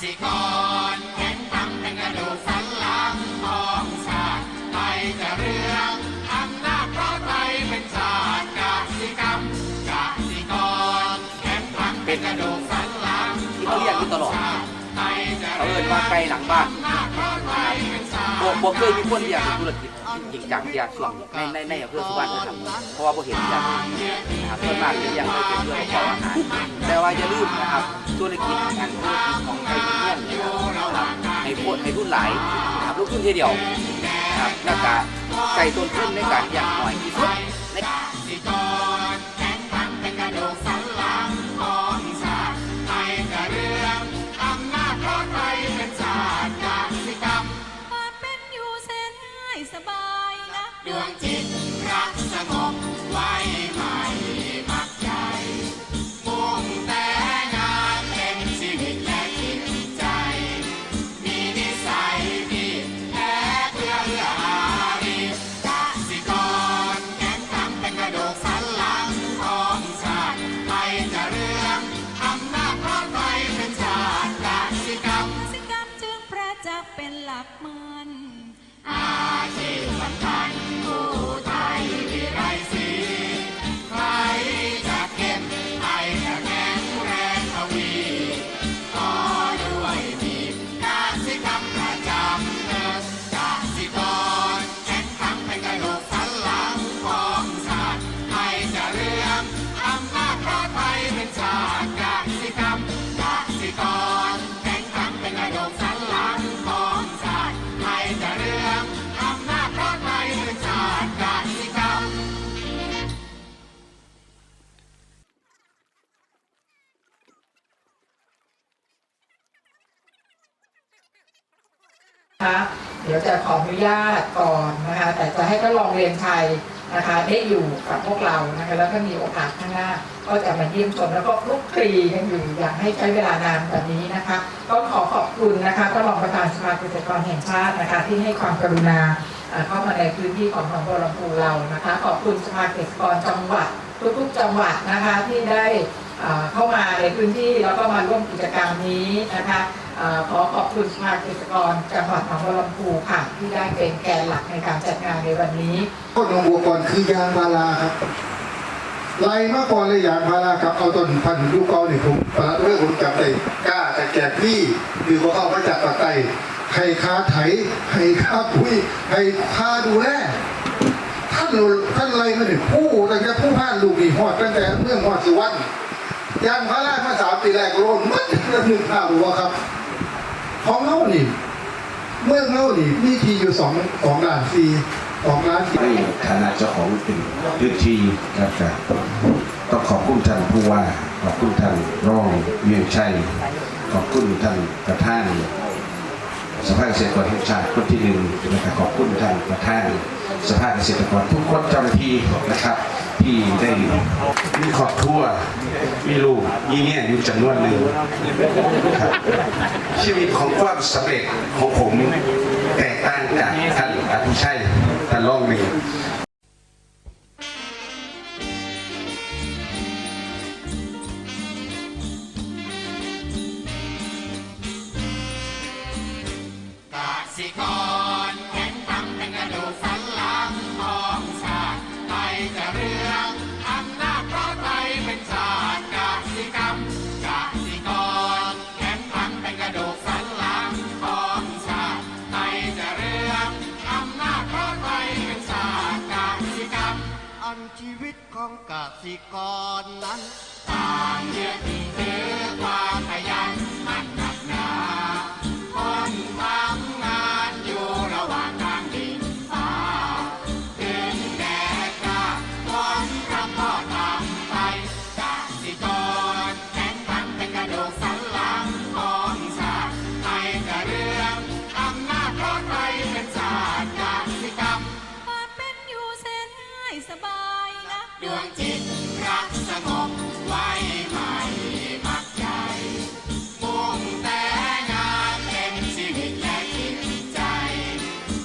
สิกรแข็งทำเป็นกระดูกสันหลังของชาติไปจะเรื่องทำหน้าเพราะไทยเป็นชาติกาศิกรรมกาศิกรแข็งทำเป็นกระดูกสันหลังที่เขาเรียกอยู่ตลอดเขาเอินว่าไกลหลังบ้านบอกบอกเคยมีคนเรียกเป็นธุรกิจจริงจังอยากช่วงในในในอำเภอสุวรรณนะครับเพราะว่าผมเห็นอย่างนะครับส่วนมากเะอยากเป็นเพื่องของอาหารแต่ว่าอย่าลืมนะครับธุรกิจงานธุรกิจของ ให้พูดให้ทุนหลายนะครับลงทุนทีเดียวนะครับแล้วก็ใส่ต้นทุนในการอย่างน้อยที่สุดในสิกรแข็งขันเป็นกระดูกสัน กมัน อาชีพสำคัญ เดี๋ยวจะขออนุญาตก่อนนะคะ แต่จะให้ก็ลองเรียนชัยนะคะ ได้อยู่กับพวกเรานะคะ แล้วก็มีโอกาสข้างหน้า ก็จะมาเยี่ยมชมแล้วก็คลุกคลีกันอยู่อย่างให้ใช้เวลานานแบบนี้นะคะ ก็ขอขอบคุณนะคะก็รองประธานสภาเกษตรกรแห่งชาตินะคะ ที่ให้ความกรุณาเข้ามาในพื้นที่ของหนองบัวลำพูเรานะคะ ขอบคุณสภาเกษตรกรจังหวัดทุกๆจังหวัดนะคะที่ได้เข้ามาในพื้นที่แล้วก็มาร่วมกิจกรรมนี้นะคะ ขอขอบคุณภาเกษตรกรจังหวัดหนองบัวลำพูค่ะที่ได้เป็นแกนหลักในการจัดงานในวันนี้ต้นหนองบัวก่อนคือยางพาราครับไล่มาก่อนเลยยางพาราครับเอาต้นพันธุ์ลูกเกาเนี่ยผมปะเรื่องผมจับได้กล้าแต่แก่พี่คือว่าเอามาจากปากใต้ให้ค่าไถให้ค่าปุ๋ยให้ค่าดูแลท่านท่านไรมาถึงผู้ตั้งแต่ผู้พ่านลูกนี่หอดตั้งแต่เมื่องหอดสุวรรณยางพารามาสามปีแรกโลนมัดเระหนึ่งข้าวว่าครับ ของเฮานี่เมืองเฮานี่มีทีอยู่สองสองล้านสี่สองล้านสี่ในฐานะเจ้าของพื้นที่ครับต้องขอบคุณท่านผู้ว่าขอบคุณท่านรองเวียงชัยขอบคุณท่านประธาน สภาเกษตรกรแห่งชาติคนที่หนึ่งนะครับขอบคุณท่านประธานสภาเกษตรกรทุกคนเจ้าหน้าที่นะครับที่ได้มีครอบครัวมีลูกมีเมียอยู่จำนวนหนึ่งครับชีวิตของความสำเร็จของผมแตกต่างจากท่านอภิชัยท่านรองหนึ่ง อันชีวิตของกสิกรนั้นต่าง ดวงจิต